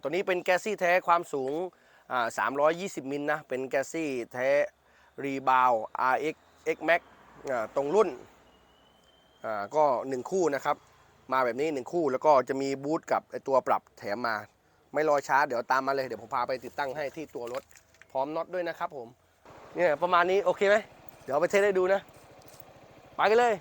ตัวนี้เป็นแกสซี่แท้ความสูงอ่า320 มิลนะ เป็นแกสซี่แท้รีบาว RX X Max ตรงรุ่นก็ 1 คู่นะครับ มาแบบนี้ 1 คู่แล้วก็จะมีบูทกับตัวปรับแถมมา ไม่รอช้าเดี๋ยวตามมาเลย เดี๋ยวผมพาไปติดตั้งให้ที่ตัวรถ พร้อมน็อตด้วยนะครับผม เนี่ยประมาณนี้โอเคไหม เดี๋ยวไปเทสให้ดูนะ ไปกันเลย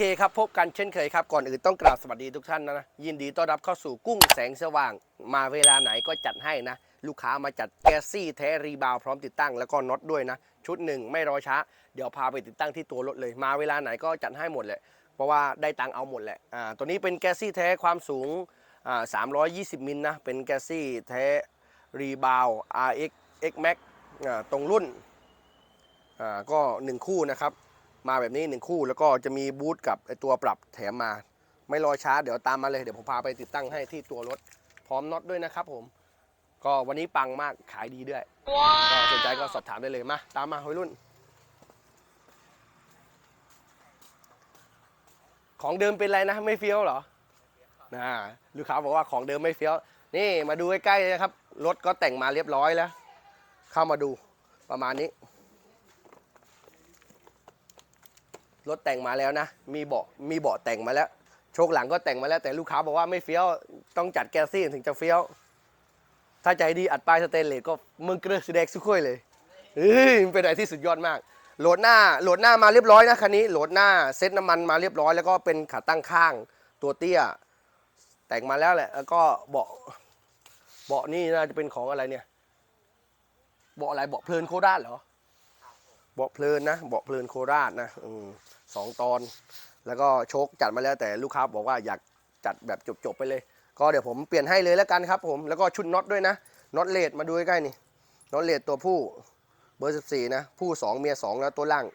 เคครับ พบกันเช่นเคยครับ ก่อนอื่นต้องกราบสวัสดีทุกท่านนะนะ ยินดีต้อนรับเข้าสู่กุ้งแสงสว่าง มาเวลาไหนก็จัดให้นะ ลูกค้ามาจัดแกสซี่แท้รีบาวพร้อมติดตั้งแล้วก็น็อตด้วยนะ ชุดหนึ่งไม่รอช้า เดี๋ยวพาไปติดตั้งที่ตัวรถเลย มาเวลาไหนก็จัดให้หมดแหละเพราะว่าได้ตังค์เอาหมดแหละอ่าตัวนี้เป็นแกสซี่แท้ความสูงอ่า320 มิลนะเป็นแกสซี่แท้รีบาว RX X Max อ่าตรงรุ่นอ่าก็ 1 คู่นะครับ มาแบบนี้ 1 คู่แล้วก็จะมีบูทกับตัวปรับแถมมา ไม่รอช้าเดี๋ยวตามมาเลยเดี๋ยวผมพาไปติดตั้งให้ที่ตัวรถ พร้อมน็อตด้วยนะครับผมก็วันนี้ปังมากขายดีด้วยก็สนใจก็สอบถามได้เลยมาตามมาวัยรุ่น ของเดิมเป็นไรนะไม่เฟี้ยวเหรอนะลูกค้าบอกว่าของเดิมไม่เฟี้ยว นี่มาดูใกล้ๆเลยนะครับรถก็แต่งมาเรียบร้อยแล้ว เข้ามาดูประมาณนี้ รถแต่งมาแล้วนะ มีเบาะมีเบาะแต่งมาแล้ว โชคหลังก็แต่งมาแล้วแต่ลูกค้าบอกว่าไม่เฟี้ยว ต้องจัดแกซี่ถึงจะเฟี้ยว ถ้าใจดีอัดปลายสเตนเลสก็มึงเกลือสีแดงสุดคุยเลยเฮ้ยมันเป็นอะไรที่สุดยอดมาก โหลดหน้า โหลดหน้ามาเรียบร้อยนะคันนี้ โหลดหน้าเซ็ตน้ำมันมาเรียบร้อย แล้วก็เป็นขาตั้งข้างตัวเตี้ย แต่งมาแล้วแหละ แล้วก็เบาะเบาะนี่น่าจะเป็นของอะไรเนี่ย เบาะอะไร เบาะเพลินโคราชเหรอ เบาะเพลินนะเบาะเพลินโคราชนะอสองตอน แล้วก็โชคจัดมาแล้วแต่ลูกค้าบอกว่าอยากจัดแบบจบๆไปเลย ก็เดี๋ยวผมเปลี่ยนให้เลยแล้วกันครับผมแล้วก็ชุดน็อตด้วยนะน็อตเลดมาดูใกล้ๆนี่น็อตเลดตัวผู้เบอร์ 14 นะ ผู้ 2 เมีย 2 แล้วตัวล่าง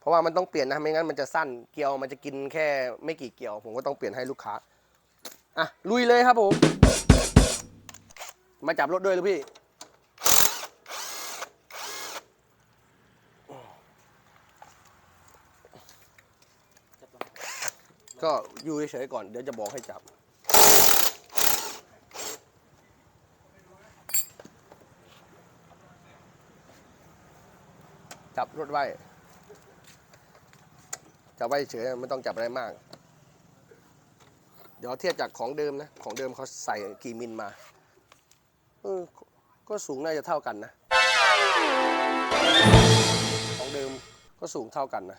เพราะว่ามันต้องเปลี่ยนนะ ไม่งั้นมันจะสั้นเกลียวมันจะกินแค่ไม่กี่เกลียว ผมก็ต้องเปลี่ยนให้ลูกค้า อะ ลุยเลยครับผม มาจับรถด้วยลูกพี่ ก็อยู่เฉยๆก่อนเดี๋ยวจะบอกให้จับ จับรถไว้จับไว้เฉยไม่ต้องจับอะไรมาก เดี๋ยวเทียบจากของเดิมนะ ของเดิมเขาใส่กี่มิลมาเออก็สูงน่าจะเท่ากันนะ ของเดิมก็สูงเท่ากันนะ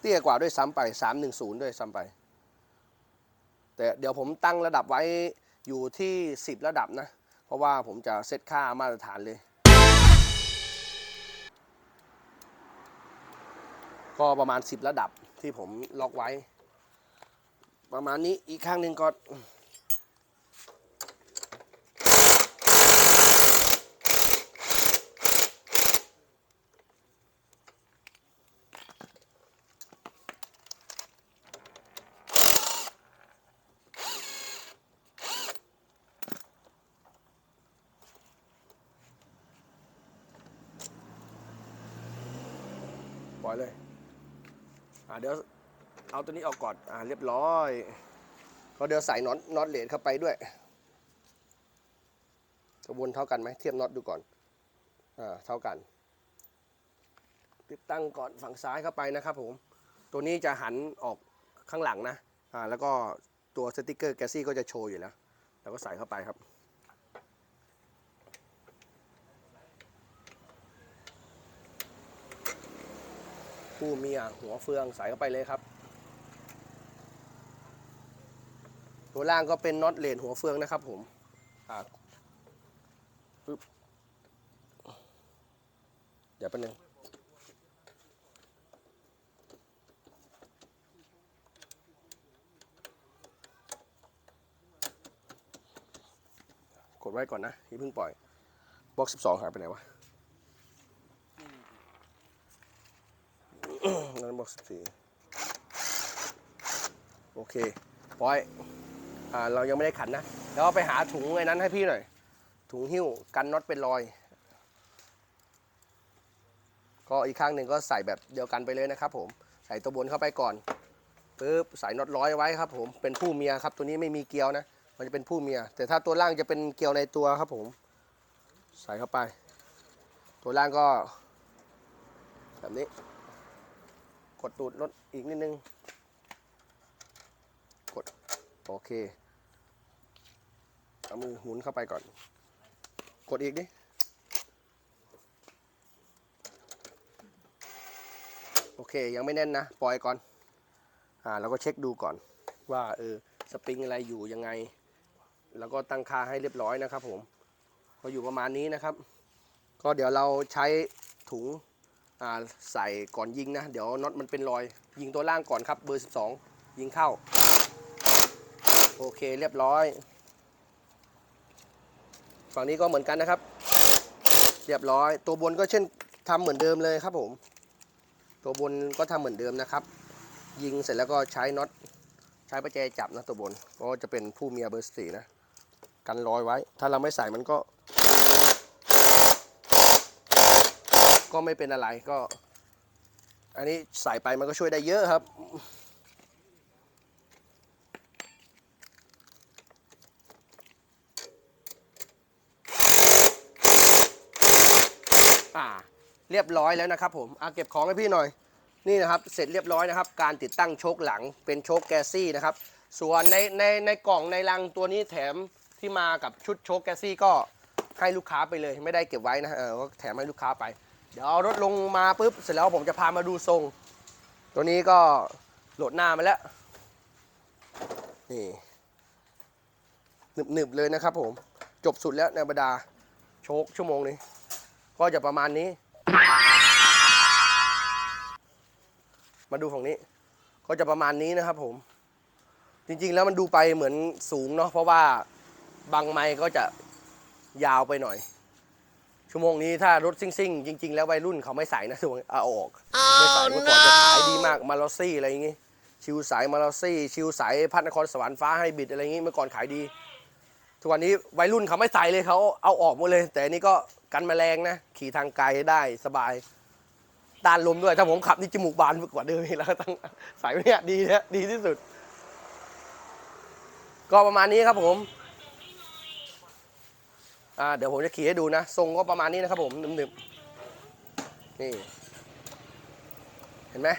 เตี้ยกว่าด้วยซ้ำไป 310 ด้วยซ้ำไป แต่เดี๋ยวผมตั้งระดับไว้อยู่ที่ 10 ระดับนะ เพราะว่าผมจะเซตค่ามาตรฐานเลย ก็ประมาณ 10 ระดับที่ผมล็อกไว้ ประมาณนี้อีกข้างหนึ่งก็ ล่อยเลย อ่าเดี๋ยวเอาตัวนี้ออกก่อน อ่าเรียบร้อยก็เดี๋ยวใส่น็อตน็อตเลดเข้าไปด้วยกระวนเท่ากันไหมเทียบน็อตดูก่อน อ่าเท่ากัน ติดตั้งก่อนฝั่งซ้ายเข้าไปนะครับผม ตัวนี้จะหันออกข้างหลังนะ อ่าแล้วก็ตัวสติกเกอร์แกซี่ก็จะโชว์อยู่แล้วแล้วก็ใส่เข้าไปครับ ผู้เมียหัวเฟืองใส่เข้าไปเลยครับ ตัวล่างก็เป็นน็อตเลนหัวเฟืองนะครับผมปึ๊บเดี๋ยวแป๊บนึงกดไว้ก่อนนะอย่าเพิ่งปล่อยบล็อก 12 หายไปไหนวะ นั่นบอกสิบสี่โอเคปล่อยอ่าเรายังไม่ได้ขันนะเดี๋ยวไปหาถุงไอ้นั้นให้พี่หน่อย ถุงหิ้วกันน็อตเป็นรอย ก็อีกข้างหนึ่งก็ใส่แบบเดียวกันไปเลยนะครับผมใส่ตัวบนเข้าไปก่อนปึ๊บใส่น็อตร้อยไว้ครับผมเป็นผู้เมียครับ ตัวนี้ไม่มีเกลียวนะ มันจะเป็นผู้เมีย แต่ถ้าตัวล่างจะเป็นเกลียวในตัวครับผม ใส่เข้าไป ตัวล่างก็แบบนี้ กดตูดรถอีกนิดนึง กด โอเค เอามือหมุนเข้าไปก่อน กดอีกดิ โอเค ยังไม่แน่นนะ ปล่อยก่อน อ่าเราก็เช็คดูก่อน ว่าเออสปริงอะไรอยู่ยังไง แล้วก็ตั้งค่าให้เรียบร้อยนะครับผม ก็อยู่ประมาณนี้นะครับ ก็เดี๋ยวเราใช้ถุง ใส่ก่อนยิงนะ เดี๋ยวน็อตมันเป็นรอย ยิงตัวล่างก่อนครับ เบอร์ 12 ยิงเข้า โอเคเรียบร้อย ฝั่งนี้ก็เหมือนกันนะครับ เรียบร้อย ตัวบนก็เช่นทำเหมือนเดิมเลยครับผม ตัวบนก็ทำเหมือนเดิมนะครับ ยิงเสร็จแล้วก็ใช้น็อตใช้ประแจจับนะตัวบน ก็จะเป็นผู้เมียเบอร์สี่นะ กันรอยไว้ ถ้าเราไม่ใส่มันก็ ก็ไม่เป็นอะไรก็ อันนี้ใส่ไปมันก็ช่วยได้เยอะครับ อ่า เรียบร้อยแล้วนะครับผมอะเก็บของให้พี่หน่อย นี่นะครับ เสร็จเรียบร้อยนะครับ การติดตั้งโชคหลังเป็นโชคแกซี่นะครับ ส่วนในในในกล่องในลังตัวนี้แถมที่มากับชุดโชคแกซี่ก็ให้ลูกค้าไปเลยไม่ได้เก็บไว้นะเออก็แถมให้ลูกค้าไป เดี๋ยวเอารถลงมาปุ๊บเสร็จแล้วผมจะพามาดูทรง ตัวนี้ก็โหลดหน้ามาแล้ว นี่หนึบๆเลยนะครับผม จบสุดแล้วในบรรดาโชคชั่วโมงนี้ ก็จะประมาณนี้ มาดูฝั่งนี้ ก็จะประมาณนี้นะครับผม จริงๆแล้วมันดูไปเหมือนสูงเนาะเพราะว่าบางไม้ก็จะยาวไปหน่อย ชั่วโมงนี้ถ้ารถซิ่งๆ จริง ๆ แล้ววัยรุ่นเขาไม่ใส่นะช่วงเอาออกไม่ใส่เมื่อก่อนจะขายดีมากมาลอซี่อะไรอย่างงี้ ชิวสายมาลอซี่ ชิวสายพัฒนครสวรรค์ฟ้าให้บิดอะไรอย่างงี้เมื่อก่อนขายดี ทุกวันนี้วัยรุ่นเขาไม่ใส่เลยเขาเอาออกหมดเลย แต่อันนี้ก็กันแมลงนะ ขี่ทางไกลได้สบายต้านลมด้วยถ้าผมขับนี่จมูกบานกว่าเดิมอีกแล้วต้องใส่ไว้เนี่ยดีนะดีที่สุด ก็ประมาณนี้ครับผม อ่าเดี๋ยวผมจะขี่ให้ดูนะ ทรงก็ประมาณนี้นะครับผมหนึบๆนี่ เห็นไหม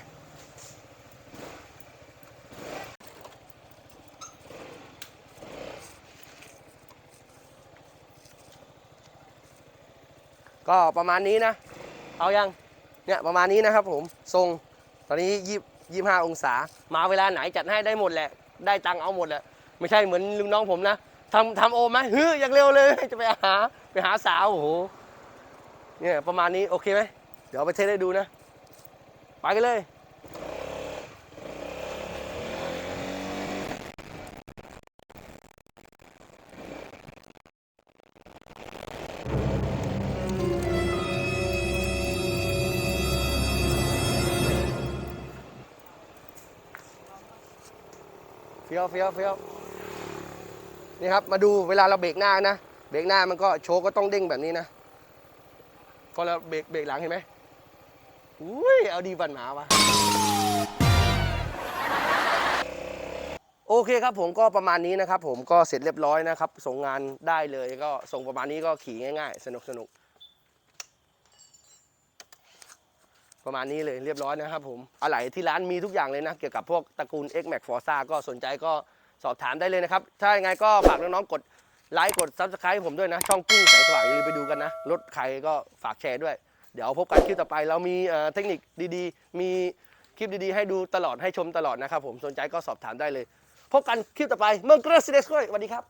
ก็ประมาณนี้นะ เอายัง เนี่ยประมาณนี้นะครับผม ทรง ตอนนี้ยี่ยี่ห้าองศา มาเวลาไหนจัดให้ได้หมดแหละ ได้ตังค์เอาหมดแหละ ไม่ใช่เหมือนลุงน้องผมนะ ทำทำโอไหมเฮ้ยอย่างเร็วเลย จะไปหาไปหาสาวโอ้โหเนี่ยประมาณนี้โอเคไหมเดี๋ยวไปเทสให้ดูนะ ไปกันเลยเฟี้ยวเฟี้ยวเฟี้ยว นี่ครับมาดูเวลาเราเบรกหน้านะเบรกหน้ามันก็โชว์ก็ต้องเด้งแบบนี้นะพอเราเบรกเบรกหลังเห็นไหมอุ้ยเอาดีบันหมาวะโอเคครับผมก็ประมาณนี้นะครับผมก็เสร็จเรียบร้อยนะครับ ส่งงานได้เลยก็ส่งประมาณนี้ก็ขี่ง่าย ๆ สนุกสนุกประมาณนี้เลยเรียบร้อยนะครับผมอะไหล่ที่ร้านมีทุกอย่างเลยนะ เกี่ยวกับพวกตระกูล X Max Forza ก็สนใจก็ สอบถามได้เลยนะครับ ถ้ายังไงก็ฝากน้องๆกดไลค์กด Subscribe ให้ผมด้วยนะ ช่องกุ้งแสงสว่างอย่าลืมไปดูกันนะ รถใครก็ฝากแชร์ด้วย เดี๋ยวพบกันคลิปต่อไป เรามีเทคนิคดีๆ มีคลิปดีๆ ให้ดูตลอดให้ชมตลอดนะครับผมสนใจก็สอบถามได้เลย พบกันคลิปต่อไปเมืองกระสิเดสด้วยสวัสดีครับ